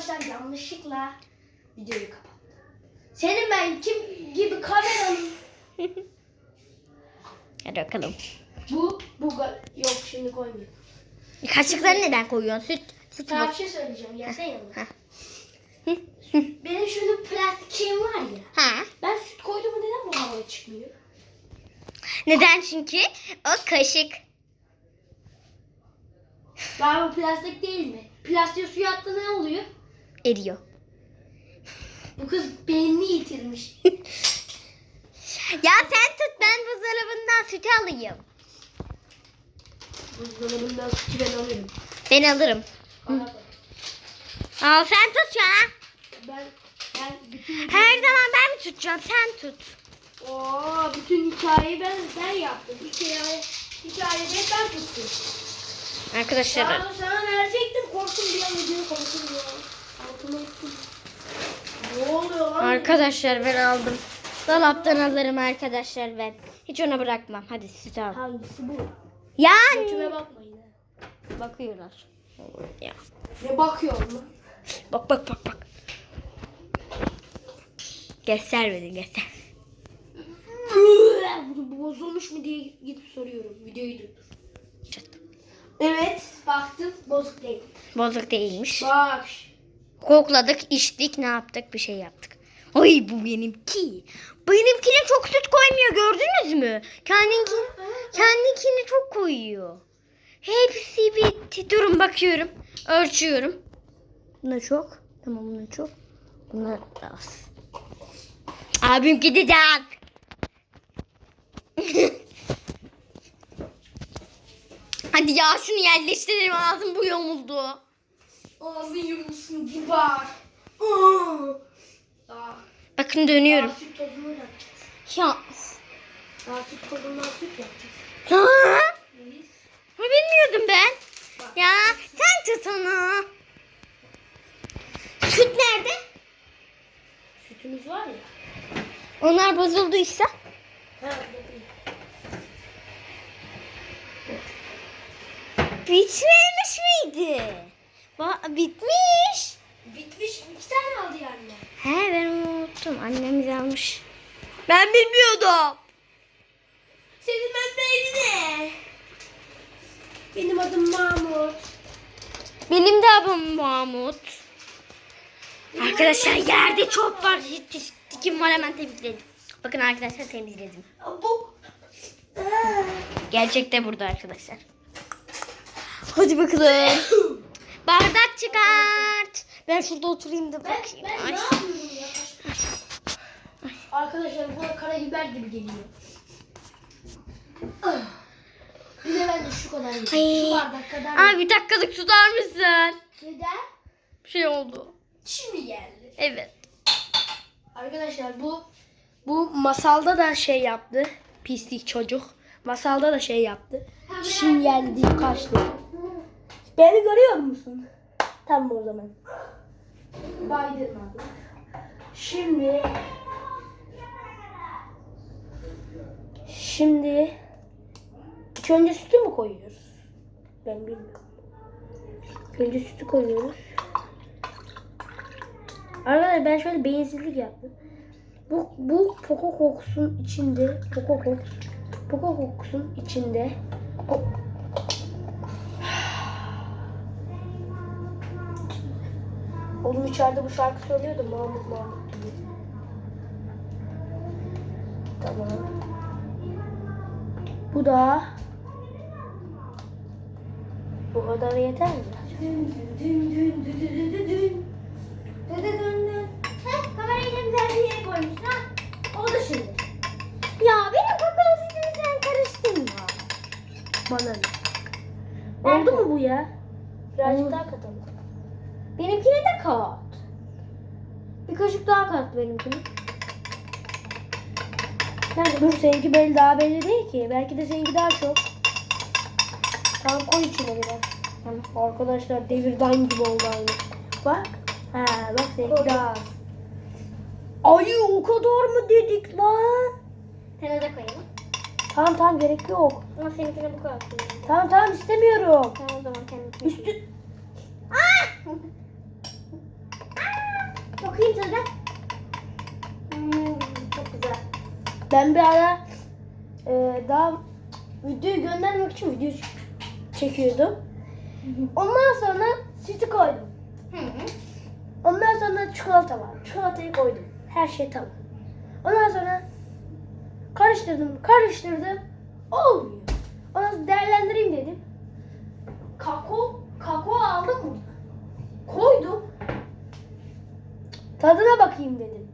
Arkadaşlar yanlışlıkla videoyu kapattım. Senin ben kim gibi kameranın Hadi bakalım. bu bu yok şimdi koymuyorum. Kaşıkları neden koyuyorsun? Süt, süt Sana bir şey söyleyeceğim. Gelsene yanıma. Benim şurada plastik şeyim var ya. Ha. Ben süt koydum neden bu havaya çıkmıyor? Neden? Çünkü o kaşık. Galiba plastik değil mi? Plastiği suya attı ne oluyor? Eriyor. Bu kız beynini yitirmiş. Ya sen tut ben buzdolabından sütü alayım. Buzdolabından sütü ben alırım. Ben alırım. Bak. Al sen tut ya. Ben ben bütün Her zaman ben mi tutacağım? Sen tut. Oo, bütün hikayeyi ben ben yaptım. Hikaye hikayeyi ben tuttum. Arkadaşlar. Sana, sana verecektim korktum bir an ya. Altıma ettim. Ne oluyor lan? Arkadaşlar ben aldım. Dolaptan alırım arkadaşlar ben. Hiç ona bırakmam. Hadi süt al. Hangisi bu? Yani. Bakmayın. Bakıyorlar. Ya. Ne bakıyor lan? Bak bak bak bak. Göster beni göster. Bu bozulmuş mu diye gidip soruyorum. Videoyu durdur. Evet baktım bozuk değil. Bozuk değilmiş. Bak. Kokladık, içtik, ne yaptık? Bir şey yaptık. Ay bu benimki. Benimkine çok süt koymuyor gördünüz mü? Kendinki, kendinkini çok koyuyor. Hepsi bitti. Durun bakıyorum. Ölçüyorum. Buna çok. Tamam buna çok. Buna az. Abim gidecek. Hadi ya şunu yerleştirelim ağzım bu yamuldu. Ağzın bak. Aa. Daha, Bakın dönüyorum. daha süt tozunu yapacağız. Ya. Daha süt tozundan süt yapacağız. Ha? Ha, Bilmiyordum ben. Ya sen tut onu. Süt nerede? Sütümüz var ya. Onlar bozulduysa. Ha, burada değil. Bitmemiş miydi? Ba- bitmiş. Bitmiş. iki tane aldı yani. He ben onu unuttum. Annemiz almış. Ben bilmiyordum. Senin memleğini ne? Benim adım Mahmut. Benim de adım Mahmut. Yerde çöp var. Hiç dikim var hemen temizledim. Bakın arkadaşlar temizledim. Bu. Gerçekte burada arkadaşlar. Hadi bakalım. Bardak çıkart. Ben şurada oturayım da Ben, bakayım. ben Ay. ne yapıyorum ya? Arkadaşlar bu karabiber gibi geliyor. Ah. Bir de ben de şu kadar yedim. Şu bardak kadar Ay bir dakikalık tutar mısın? Neden? Bir şey oldu. Şimdi geldi. Evet. Arkadaşlar bu bu masalda da şey yaptı. Pislik çocuk. Masalda da şey yaptı. Şimdi geldi kaçtı. Beni görüyor musun? Tamam o zaman. Baydırmadım. Şimdi Şimdi ilk önce sütü mü koyuyoruz? Ben bilmiyorum. Önce sütü koyuyoruz. Arkadaşlar ben şöyle beyinsizlik yaptım. Bu bu Poco kokusun içinde Poco kokus Poco kokusun içinde Oğlum içeride bu şarkı söylüyordu Mahmut Mahmut diye. Tamam. Bu da bu kadar yeter mi? Dün dün dün dün dün dün. Dün Oldu mu bu ya? Birazcık daha katalım. Benimkine de kat. Bir kaşık daha kat benimkine. Nerede? Dur seninki belli daha belli değil ki. Belki de seninki daha çok. Tamam koy içine biraz. Tamam. Arkadaşlar devirden gibi oldu aynı. Bak. Ha bak seninki daha az. Ay o kadar mı dedik lan? Sana da koyalım. Tamam tamam gerek yok. Ama seninkine bu kadar koyalım. Tamam tamam istemiyorum. Tamam o zaman kendine. Üstü... Bakayım tadına. Hmm, çok güzel. Ben bir ara e, daha videoyu göndermek için video çekiyordum. Ondan sonra sütü koydum. Hı hı. Ondan sonra çikolata var. Çikolatayı koydum. Her şey tamam. Ondan sonra karıştırdım, karıştırdım. Olmuyor. Sonra değerlendireyim dedim. Kakao, kakao aldım mı? Koydum. Tadına bakayım dedim.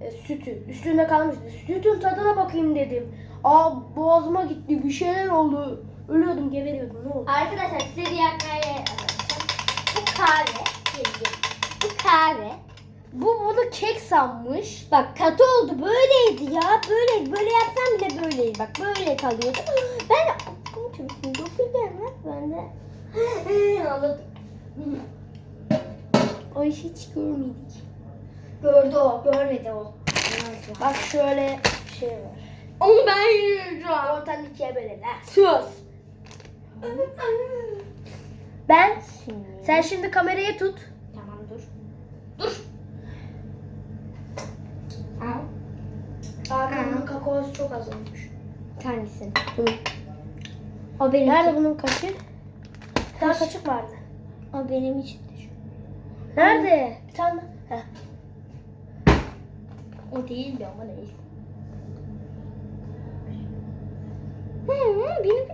E, sütü. Üstünde kalmıştı. Sütün tadına bakayım dedim. Aa boğazıma gitti. Bir şeyler oldu. Ölüyordum, geberiyordum. Ne oldu? Arkadaşlar size bir anlatacağım. Bu kahve. Bu kahve. Bu bunu kek sanmış. Bak katı oldu böyleydi ya. Böyleydi. Böyle yapsam bile böyleydi. Bak böyle kalıyordu. Ben aklım çıktı. Dokuzlarım ben de. Anladım. Ay hiç görmedik. Gördü o. Görmedi o. Bak şöyle bir şey var. Onu ben yiyeceğim. Ortadan ikiye ha. Sus. Ben, sen şimdi kamerayı tut. Tamam dur. Dur. Al. Kakaosu çok az olmuş. Tanesi. O benim. Nerede bunun kaşı? Bir tane kaşık vardı. O benim için. Nerede? Bir tane. Heh. O değil de ama neyse. Hı, hı, benim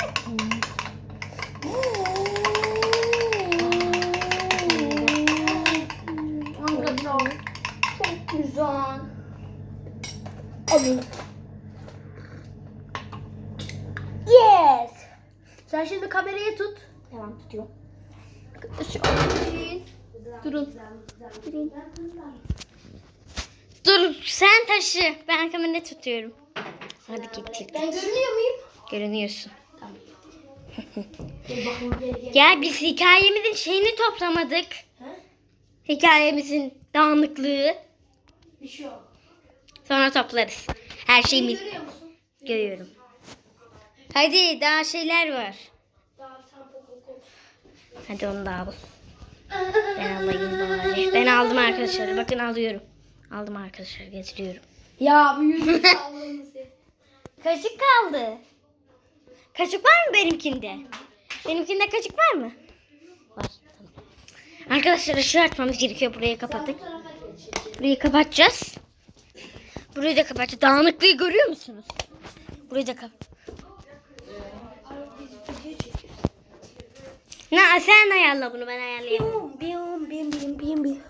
Arkadaşlar çok güzel. Alın. Yes. Sen şimdi kamerayı tut. Tamam tutuyor. Durun. Durun. Dur sen taşı. Ben kamerayı tutuyorum. Hadi git git. Ben görünüyor muyum? Görünüyorsun. Geri. Ya biz hikayemizin şeyini toplamadık. Ha? Hikayemizin dağınıklığı. Bir şey yok. Sonra toplarız. Her şeyimiz. Görüyor musun? Görüyorum. Hadi daha şeyler var. Hadi onu da al. Ben alayım bari. Ben aldım arkadaşlar. Bakın alıyorum. Aldım arkadaşlar getiriyorum. Ya bu yüzü sallaması. Kaşık kaldı. Kaşık var mı benimkinde? Benimkinde kaşık var mı? Var. Tamam. Arkadaşlar ışığı açmamız gerekiyor. Burayı kapattık. Burayı kapatacağız. Burayı da kapatacağız. Dağınıklığı görüyor musunuz? Burayı da kap. Na sen ayarla bunu ben ayarlayamam. Bim bim bim bim bim.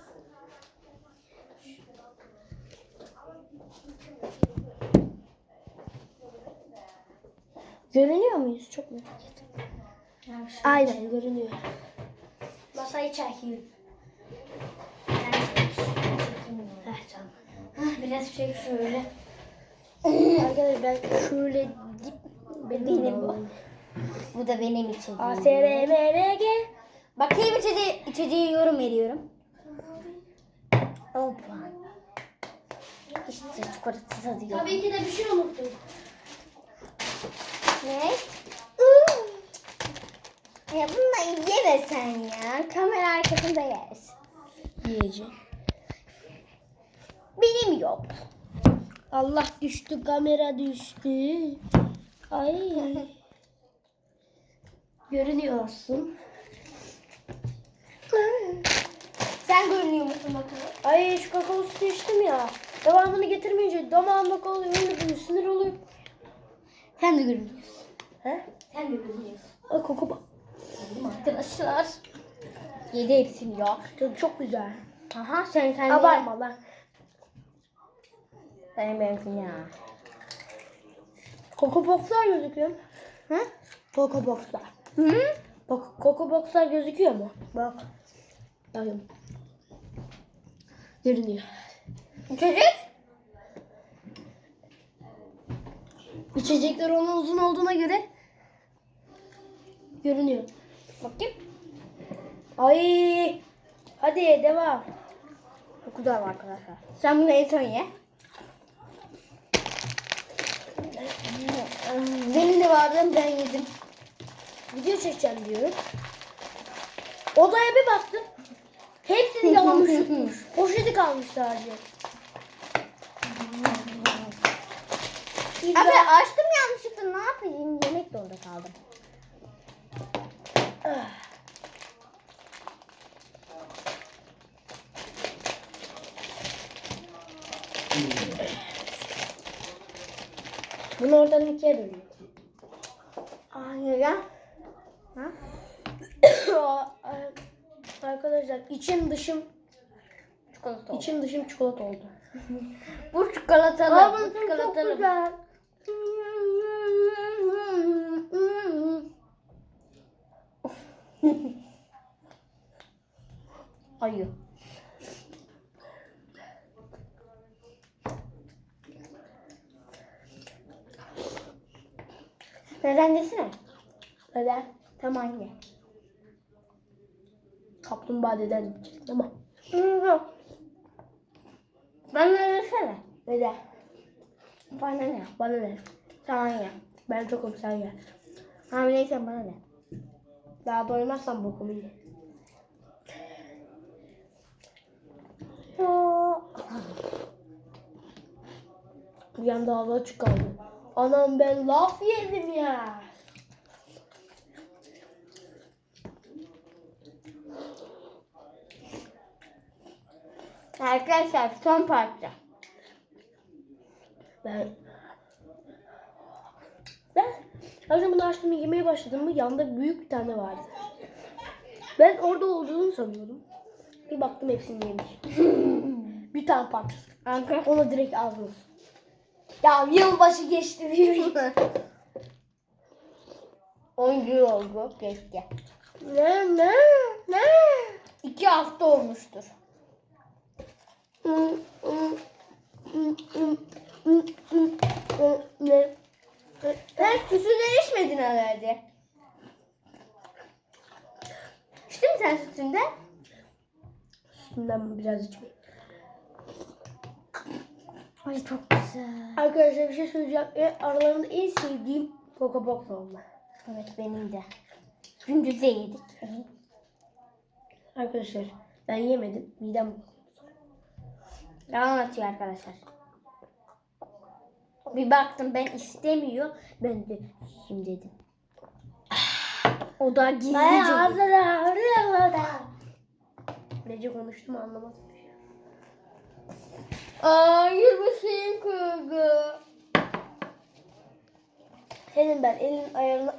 Görünüyor muyuz? Çok merak ettim. Aynen görünüyor. Masayı çekeyim. Biraz çek şöyle. Arkadaşlar ben şöyle dip Benim bu. Bu da benim için. A S R M R G Bakayım içeceği, içeceği yorum veriyorum. Hoppa. İşte çikolata tadı yok. Tabii ki de bir şey unuttum. Ne? Ya bununla yeme sen ya. Kamera arkasında yersin. Yiyeceğim. Benim yok. Allah düştü kamera düştü. Ay. Görünüyorsun. Sen görünüyor musun bakalım? Ay şu kakao sütü içtim ya. Devamını getirmeyince damağımda kalıyor. Öyle bir sinir oluyor. Sen de görünüyorsun. He? Sen de görünüyorsun. Ay koku bak. Arkadaşlar. Yedi hepsini ya. Tadı çok güzel. Aha sen sen Abartma lan. Benim benimkini ya. Koku boxlar gözüküyor mu? Hı? Koku boxlar. Hı? Bak koku boxlar gözüküyor mu? Bak. Bakın. Görünüyor. Çocuk? İçecekler onun uzun olduğuna göre görünüyor. Bakayım. Ay. Hadi devam. Çok güzel arkadaşlar. Sen bunu en son ye. Benim de vardı ben yedim. Video çekeceğim diyorum. Odaya bir baktım. Hepsini yalamış yutmuş. Poşeti kalmış sadece. Abi açtım yanlışlıkla ne yapayım? Yemek zorunda kaldım. Bunu oradan ikiye bölüyor. Hayır ya. Arkadaşlar içim dışım Çikolata oldu. içim dışım çikolata oldu. Bu çikolatalı. Aa, bu çok çikolatalı. güzel. Ayı. Neden desene? Neden? Tamam ye. Kaplumbağa deden diyecektim ama. Ben de desene. Neden? Bana ne? Bana ne? Tamam ye. Ben tokum sen gel. Hamileysen bana ne? Daha doymazsan bokumu ye. Bir anda hava açık kaldı. Anam ben laf yedim ya. Arkadaşlar son parça. Ben ben önce bunu açtım yemeye başladım mı yanında büyük bir tane vardı. Ben orada olduğunu sanıyordum. Bir baktım hepsini yemiş. bir tane parçası. Arkadaşlar. Ona direkt ağzımız. Ya yılbaşı geçti bir 10 gün oldu. Geçti. Ne ne ne? 2 hafta olmuştur. Ne? Sen sütünden içmedin herhalde. İçtin mi sen sütünden? Üstünden biraz içmeyeyim. Ay çok güzel. Arkadaşlar bir şey söyleyeceğim. E, aralarında en sevdiğim Coca Box oldu. Evet benim de. Gündüz de yedik. Arkadaşlar ben yemedim. Midem Yalan atıyor arkadaşlar. Bir baktım ben istemiyor. Ben de yiyeyim dedim. O da gizlice. yedi. Nece konuştum anlamadım. Hayır bu senin kurgu. Senin ben elin ayarına...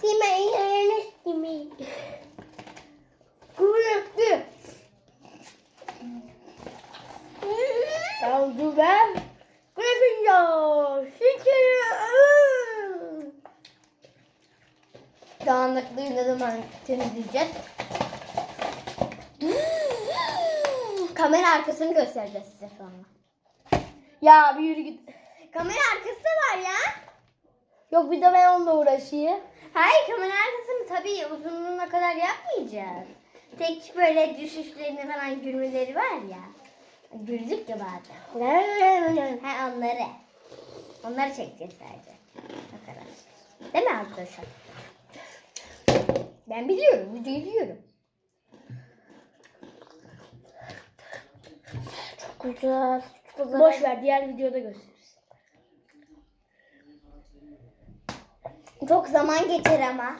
Sima en ayarını simi. Kuvvetli. Tamam dur ben. Gryffindor. Şekerim. Dağınıklığı ne zaman temizleyeceğiz? Kamera arkasını göstereceğiz size sonra. Ya bir yürü git. Kamera arkası var ya. Yok bir de ben onunla uğraşayım. Hayır kamera arkasını tabii uzunluğuna kadar yapmayacağız. Tek böyle düşüşlerini falan gülmeleri var ya. Güldük ya bazen. Ha onları. Onları çekeceğiz sadece. O kadar. Değil mi arkadaşlar? Ben biliyorum. Video izliyorum. Çok güzel. Boş ver diğer videoda gösteririz. Çok zaman geçer ama.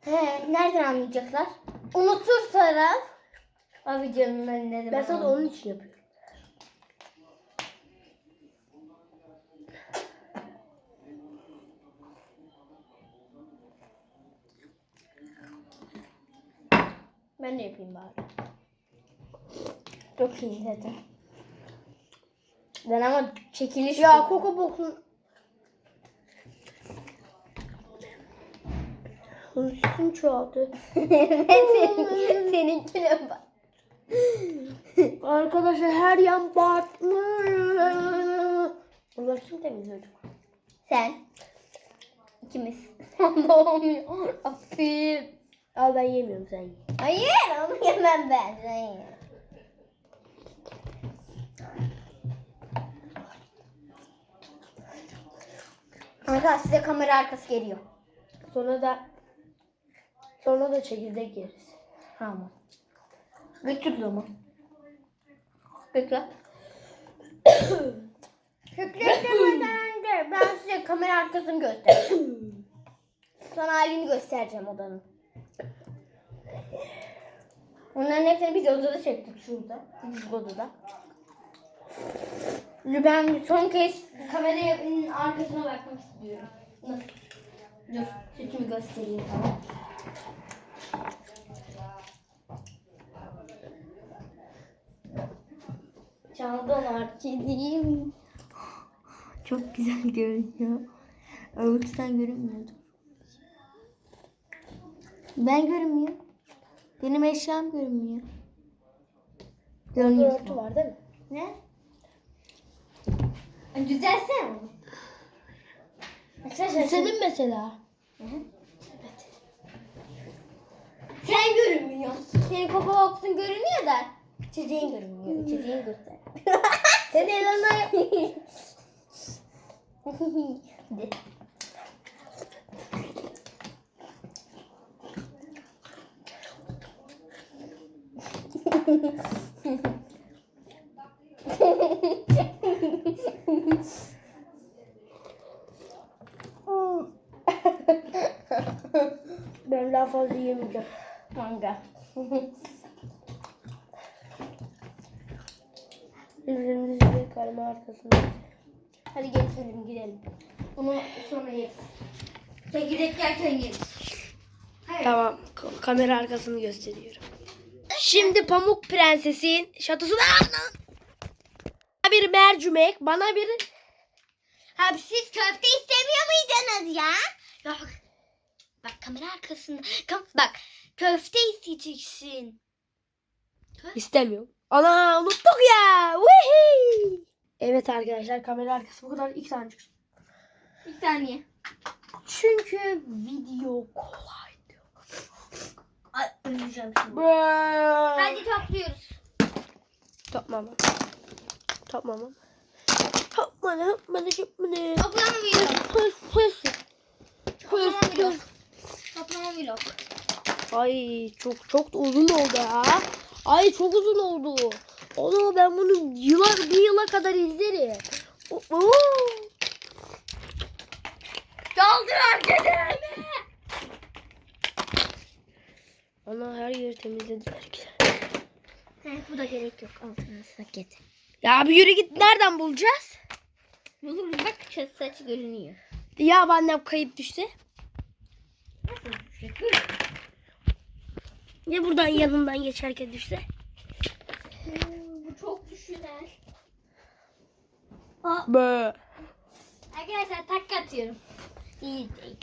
He, nereden anlayacaklar? Unutursalar o videonun önünde Ben sana onun için yapıyorum. Ben de yapayım bari. Çok iyi zaten. Ben ama çekiliş Ya Coca Box'un Hırsın çoğaldı. senin, seninkine bak. Arkadaşlar her yan batmış. Bunlar kim temizliyor? Sen. İkimiz. Ama olmuyor. Aferin. Al ben yemiyorum sen ye. Hayır onu yemem ben. Sen ye. Arkadaşlar size kamera arkası geliyor. Sonra da Sonra da çekirdek yeriz. Tamam. Götür zaman. Götür. Şükretlemeden önce ben size kamera arkasını göstereceğim. Sana halini göstereceğim odanın. Onların hepsini biz odada çektik şurada. Biz odada. Ben son kez kameranın arkasına bakmak istiyorum. Nasıl? Dur, sütümü göstereyim sana. Çaldılar kediyim. Çok güzel görünüyor. Öbürküden görünmüyordu. Ben görünmüyor. Benim eşyam görünmüyor. Görünüyor. Örtü var değil mi? Ne? Düzelsene onu. Arkadaşlar mesela. sen görünmüyorsun. Senin Coco Box'un görünüyor da içeceğin görünmüyor. İçeceğin göster. Senin ellerine Hadi. ben daha fazla yemeyeceğim. Manga. Size karma arkasında. Hadi geçelim gidelim. Bunu sonra yeriz. Çekirdek yerken yeriz. Hayır. Tamam. kamera arkasını gösteriyorum. Şimdi Pamuk Prenses'in şatosuna Bana bir mercimek, bana bir Abi siz köfte istemiyor muydunuz ya? Yok. Bak kamera arkasında. Kam bak köfte isteyeceksin. istemiyorum. Ana unuttuk ya. Vuhi! Evet arkadaşlar kamera arkası bu kadar ilk tane çıksın. Bir saniye. Çünkü video kolaydı. Ay öleceğim şimdi. Hadi. Hadi topluyoruz. Topmama. Topmama. Topmana, topmana, topmana. Toplama vlog. Hıs, hıs. Toplama Hıs, vlog. Ay çok çok uzun oldu ya. Ay çok uzun oldu. Onu ben bunu yıla, bir yıla kadar izlerim. Oo. Doldur dedim. Ana her yeri temizlediler ki. Evet bu da gerek yok. Altına saket. Ya bir yürü git nereden bulacağız? Buluruz bak saçı görünüyor. Ya benden kayıp düşse? Nasıl düşecek? Ya buradan yanından geçerken düşse? Bu çok düşüner. Bö. Arkadaşlar takka atıyorum. İyi değil.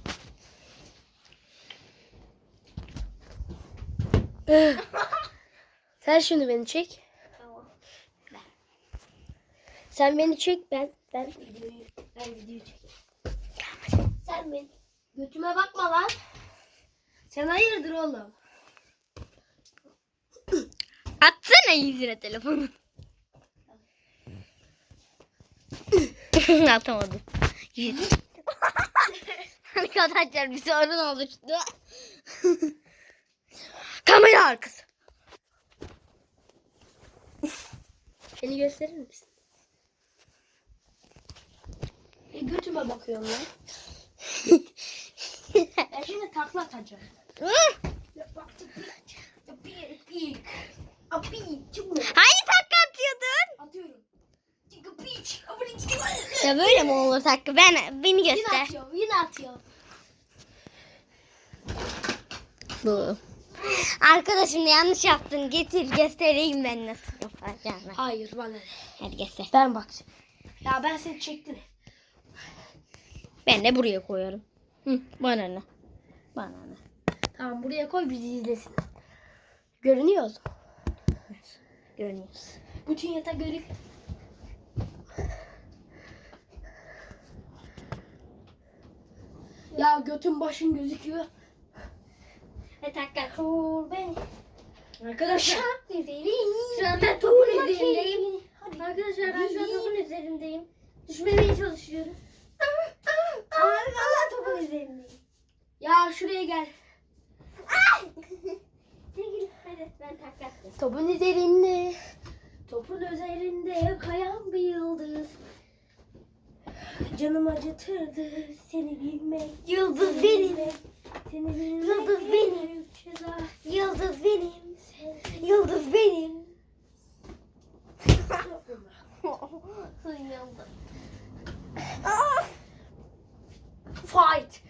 Sen şimdi beni çek. Tamam. Sen beni çek ben ben videoyu ben videoyu çekeyim. Sen beni götüme bakma lan. Sen hayırdır oğlum? Atsana yüzüne telefonu. Atamadım. Arkadaşlar bir sorun oluştu. Kamera arkası. Beni gösterir misin? E, götüme bakıyorum lan. ben şimdi takla atacağım. Ya bak tıpik. Çubuğu. Hangi takla atıyordun? Atıyorum. Ya böyle mi olur takla? Ben beni Yine göster. atıyorum. Yine atıyorum. Bu. Arkadaşım yanlış yaptın. Getir göstereyim ben nasıl yapacağını. Hayır bana ne? Hadi göster. Ben bakacağım. Ya ben seni çektim. Ben de buraya koyarım. Hı, bana ne? Bana ne? Tamam buraya koy bizi izlesin. Görünüyor o zaman. Görünüyoruz. Bütün yatak görük. Ya götün başın gözüküyor. Ve takla. Kur beni. Arkadaşlar. Şu an ben topun üzerindeyim. Arkadaşlar ben şu an topun üzerindeyim. Düşmemeye çalışıyorum. Abi valla topun üzerindeyim. Ya şuraya gel. Topun üzerinde. Topun üzerinde kayan bir yıldız. Canım acıtırdı seni bilmek. Yıldız benim. Seni bilmek. Yıldız benim. Yıldız benim. Yıldız benim. Fight.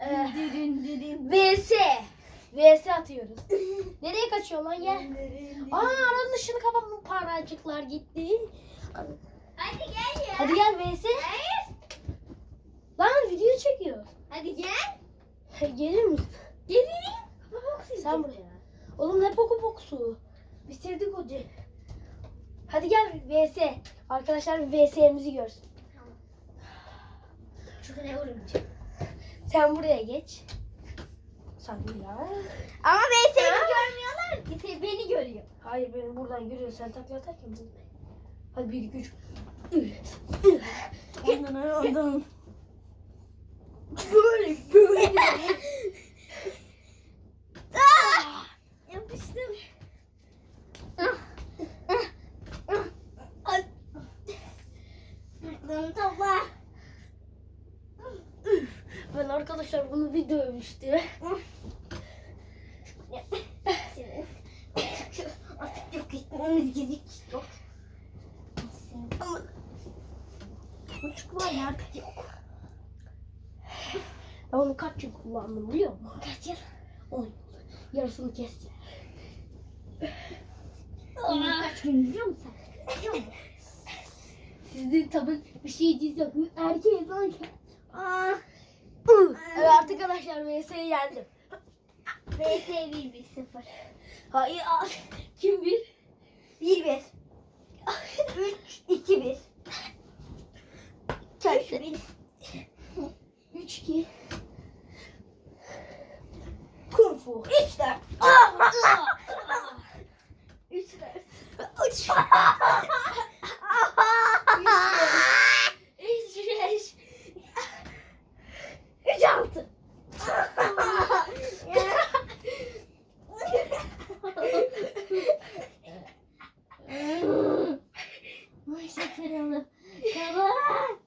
Ee, VS. VS atıyoruz. Nereye kaçıyor lan ya? Aa aranın ışığını kapattım paracıklar gitti. Hadi gel ya. Hadi gel VS. Hayır. Lan video çekiyor. Hadi gel. Gelir misin? Geleyim. Sen buraya. Oğlum ne poku pokusu. Bitirdik o ce- Hadi gel VS. Arkadaşlar VS'mizi görsün. Şuraya vurmayacağım. Sen buraya geç. Sen ya. Ama ben seni görmüyorlar ki. Sen beni görüyor. Hayır beni buradan görüyor. Sen takla atarken bunu. Hadi bir iki üç. Böyle böyle. Ah! Yapıştım. Ay. Bunu topla. Ben arkadaşlar bunu bir dövmüştü. Artık yok gitmemiz gerekiyor. yendim. VS 1-1-0. Hayır kim bir? 1-1. 3-2-1. Çarşı 1. 3-2. Kung Fu. 3-4. 3-4. 3-4. Üç altı. Başa kırıldı. Kalan.